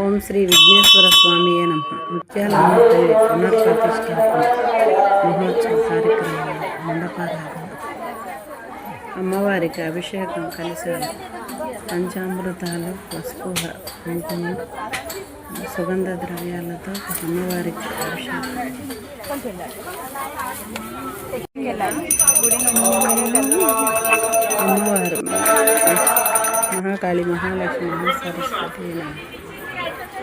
ఓం శ్రీ విఘ్నేశ్వర స్వామి నమ. ముత్యాల అమ్మతల్లి మహోత్సవ కార్యక్రమాలు మండపారాధన. అమ్మవారికి అభిషేకం కలిసి పంచామృతాలు పసుపు కుంకుమ సుగంధ ద్రవ్యాలతో అమ్మవారికి అభిషేకం. అమ్మవారు మహాకాళి మహాలక్ష్మి మహా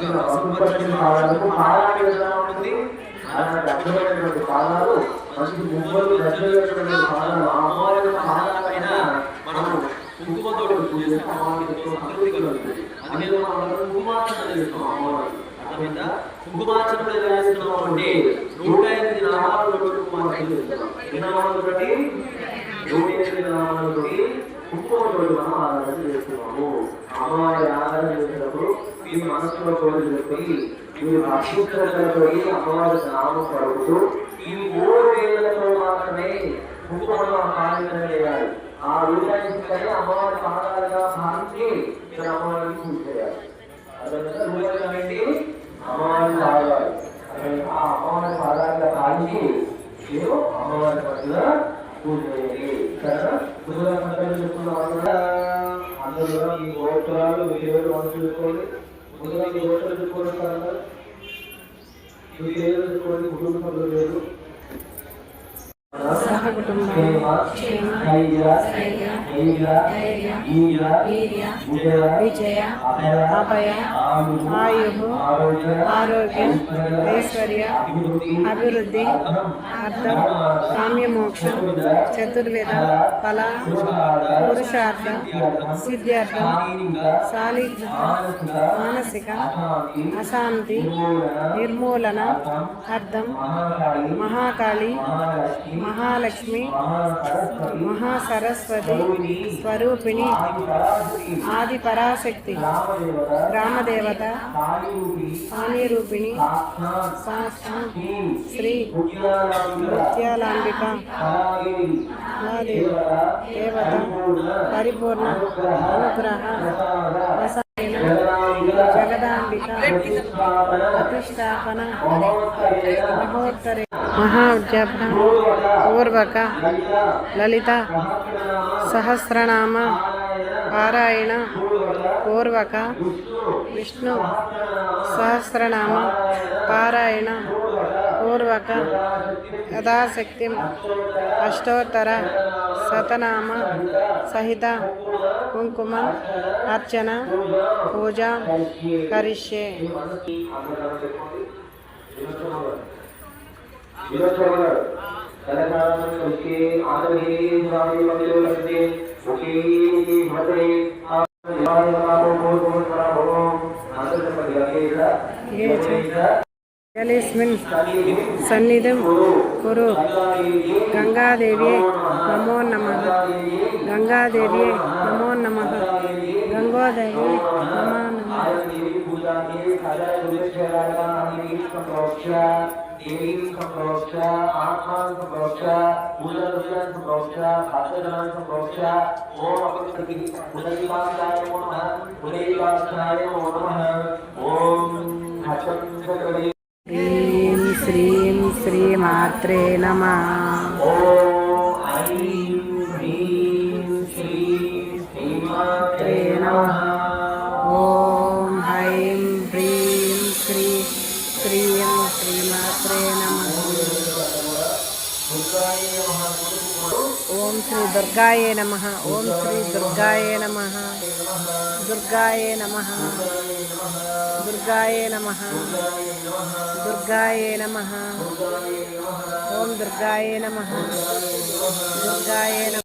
మంచిగా పాదాలకు పాదాలు ఎలా ఉంటుంది. అలాంటి పాదాలు మంచి మువ్వలు దర్శనమైనటువంటి పాదాలు అమ్మవారి పాదాల పైన మనం కుంకుమతో పూజిస్తే అమ్మవారికి ఎంతో కలుగుతుంది అందుకే మనం కుంకుమార్చన చేస్తాం అమ్మవారికి అర్థమైందా? కుంకుమార్చన ఎలా చేస్తున్నాం అంటే నూట ఎనిమిది నామాలతో కుంకుమార్చన చేస్తున్నాం. నూట ఎనిమిది నామాలతోటి కుంకుమతో మనం ఆరాధన చేస్తున్నాము. అమ్మవారి ఆరాధన చేసినప్పుడు మీ మనసులో కోరిక చెప్పి మీరు అక్షుత్రతలతో అమ్మవారి నామం పడుతూ ఈ మూడు వేలతో మాత్రమే కుంకుమలో ఆరాధన చేయాలి. ఆ రూపాయి అమ్మవారి పాదాలుగా భావించి ఇక్కడ అమ్మవారిని పూజ చేయాలి అదంతా రూపాయలు ఏంటి? అమ్మవారిని పాదాలు. ఆ అమ్మవారి పాదాలుగా భావించి మీరు అమ్మవారి పట్ల పూజ చేయాలి సరేనా పూజల సంకల్పం చెప్తున్న వాళ్ళు అందరూ కూడా గోత్రాలు మీ పేరు చూసుకోండి ముందుగా మీ గోత్రాలు చెప్పుకోండి సార్ అందరూ. ఏదో పేరు చెప్పుకోండి కుటుంబ సభ్యుల పేరు క్షేమ, విజయ, అభయ, ఆయు, ఆరోగ్యం ఐశ్వర్య, అభివృద్ధి, అర్థం, కామ్యమోక్షం, చతుర్వేద, కళ పురుషార్థ, సిద్ధార్థం, శాలీగ్రత, మానసిక, అశాంతి, నిర్మూలన, అర్థం, మహాకాళి, మహాలక్ష్మి మహాసరస్వతి స్వరూపిణి ఆది పరాశక్తి గ్రామదేవత రూపిణి సాక్షాత్ శ్రీ ముత్యాలాంబిక దేవత పరిపూర్ణ అనుగ్రహ జగదాంబిక ప్రతిష్టాపన మహోత్తరే మహాఉద్యాపన పూర్వక లలిత సహస్రనామ పారాయణ పూర్వక విష్ణు సహస్రనామ పారాయణ పూర్వక యథాశక్తి అష్టోత్తర శతనామ సహిత కుంకుమ అర్చన పూజ కరిష్యే. يذكرون فذكر وكي عدمه إبراهيم رضي الله عنه وكي مدره கணேஸ்மின் சந்நிதம் குரு. கங்காதேவியே. நமோ நமக. கங்காதேவியே. நமோ நமக. கங்கோதேவியே. நமோ நமக జలేస్మిన్ సన్నిధం కురు గంగాదేవి నమో నమ గంగాదేవి నమో నమ గంగోదేవి నమో నమ ఓం హ్రీం శ్రీం శ్రీమాత్రే నమ. శ్రీ ఓం శ్రీ దుర్గాయే నమ ఓం శ్రీ దుర్గాయే నమ దుర్గాయే నమ దుర్గాయే నమ దుర్గాయే నమ ఓం దుర్గాయే నమ దుర్గాయే నమ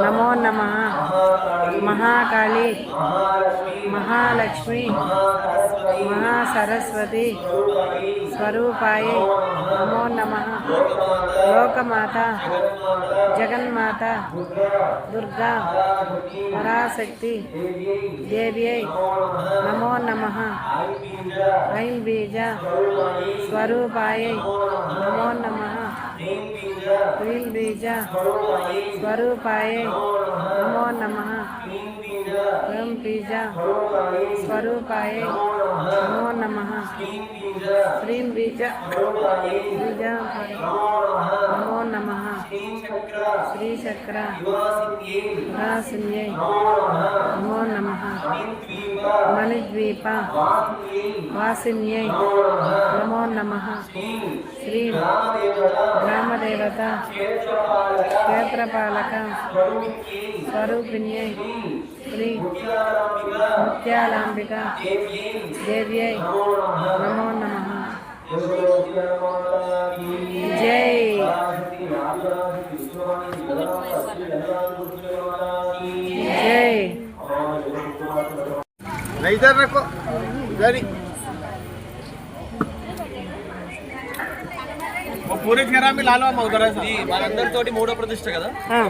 నమో నమ మహాకాళి మహాలక్ష్మి మహాసరస్వతి స్వరూపాయే నమో నమ లోకమాత జగన్మాత దుర్గా పరాశక్తి దేవ్యై నమో నమ ఐం బీజ స్వరూపాయై నమో నమ హ్రీం బీజ స్వరూపాయై నమో నమ ఓం బీజ స్వరూపాయై నమో నమ హ్రీం బీజ బీజ నమో నమ శ్రీచక్ర రాశున్యై నమో నమ మణిద్వీప వాసిన్యై నమో నమ श्री ग्रामदेवता क्षेत्रपालक स्वरूपिण्य श्री मुख्यालांबिका देव्य नमो नम जय जय इधर रखो वेरी पूरे घेरा में लालो हम उधर ऐसा మనందరితోటి మూడో ప్రతిష్ట కదా ఆ.